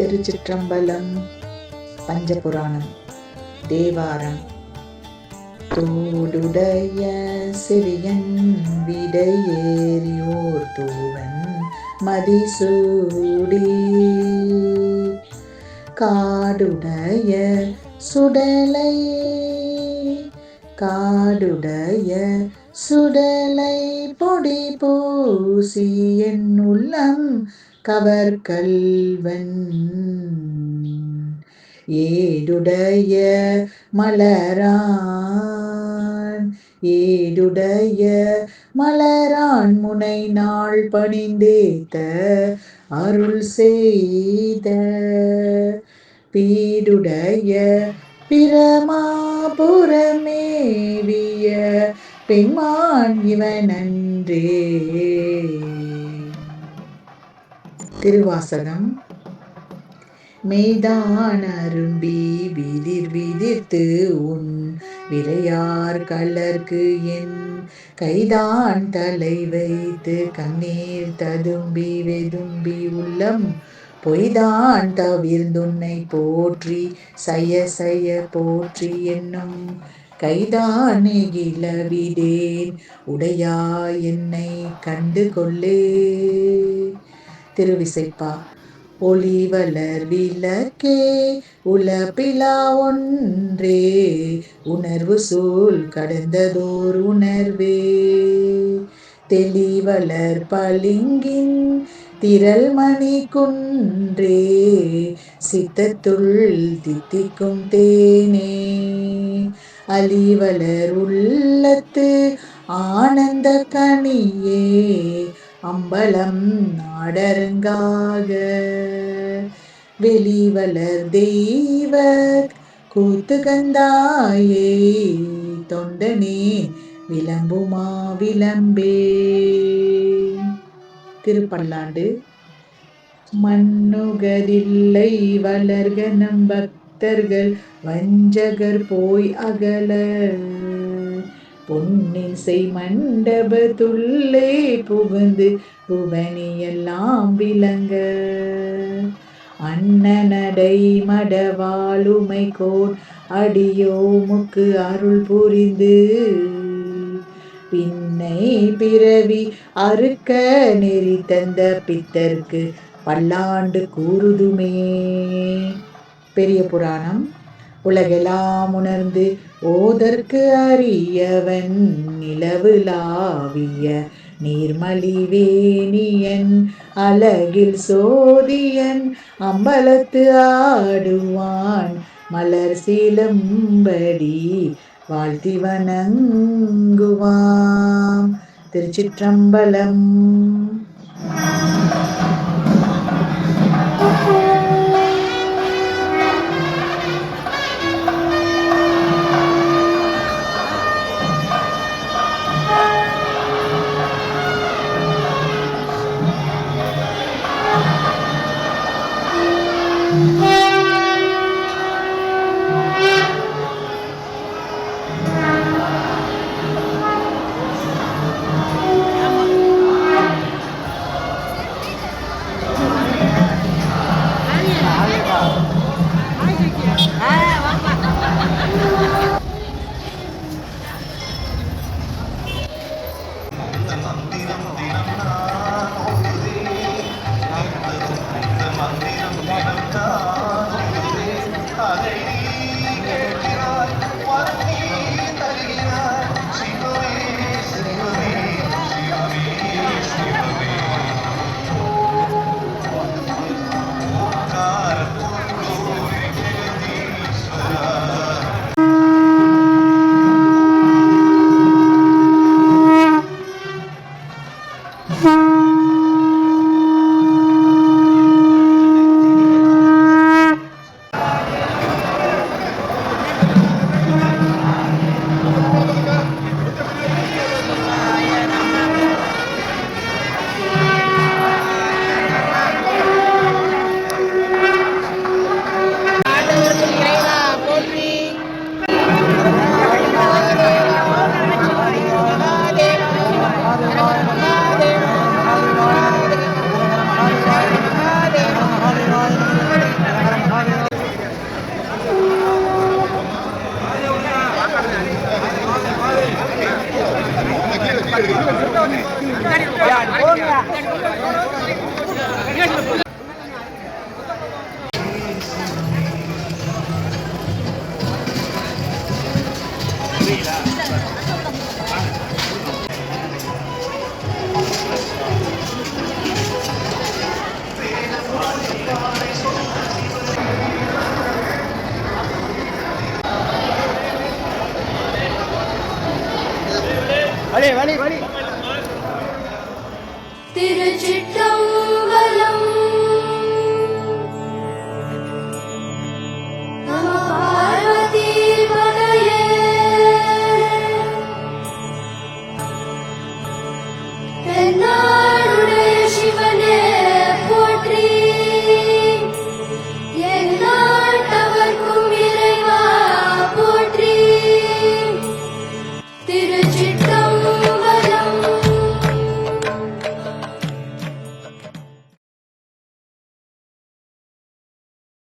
திருச்சிற்றம்பலம் பஞ்சபுராணம் தேவாரம். தோடுடைய சிறியன் விடையேறியோர் தூவன் மதிசூடி. காடுடைய சுடலை காடுடைய சுடலை பொடி பூசி என் உள்ளம் கவர்கல்வன் ஏடுடைய மலரான். ஏடுடைய மலரான் முனை நாள் பணிந்தேத்த அருள் செய்த. பீடுடைய பிரமாபுரமேவிய பெண்மான் இவனன்றே. திருவாசகம். மெய்தான் அரும்பி விதிர் விதிர்த்து உன் விரையார் கலர்க்கு என் கைதான் தலை வைத்து கண்ணீர் ததும்பி வெதும்பி உள்ளம் பொய்தான் தவிர்ந்துன்னை போற்றி சய சய போற்றி என்னும் கைதான் நெகிழவிடேன் உடையா என்னை கண்டு கொள்ளே. திருவிசைப்பா. ஒளி வளர் விளக்கே உலப்பிலா ஒன்றே உணர்வு சூழ் கடந்ததோர் உணர்வே. தெளிவளர் பளிங்கின் திரள் மணி குன்றே சித்தத்துள் தித்திக்கும் தேனே. அலிவளர் உள்ளத்து ஆனந்த கனியே அம்பலம் நாடருங்காக. வெளிவளர் தெய்வ கூத்துகந்தாயே தொண்டனே விளம்புமா விளம்பே. திருப்பல்லாண்டு மண்ணுகரில்லை வளர்க நம் பக்தர்கள் வஞ்சகர் போய் அகல. பொன்னிசை மண்டபத்துள்ளே புகுந்து புவனியெல்லாம் விளங்க. அண்ணனடை மடவாளுமை கோட் அடியோமுக்கு அருள் புரிந்து. பின்னை பிறவி அறுக்க நெறி தந்த பித்தர்க்கு பல்லாண்டு கூறுதுமே. பெரிய புராணம். உலகெல்லாம் உணர்ந்து ஓதற்கு அறியவன் நிலவுலாவிய நீர்மலிவேணியன் அழகில் சோதியன் அம்பலத்து ஆடுவான் மலர் சீலம்படி வாழ்த்தி வணங்குவாம். திருச்சிற்றம்பலம். வழி வழி வழி. திருச்சிட்டம்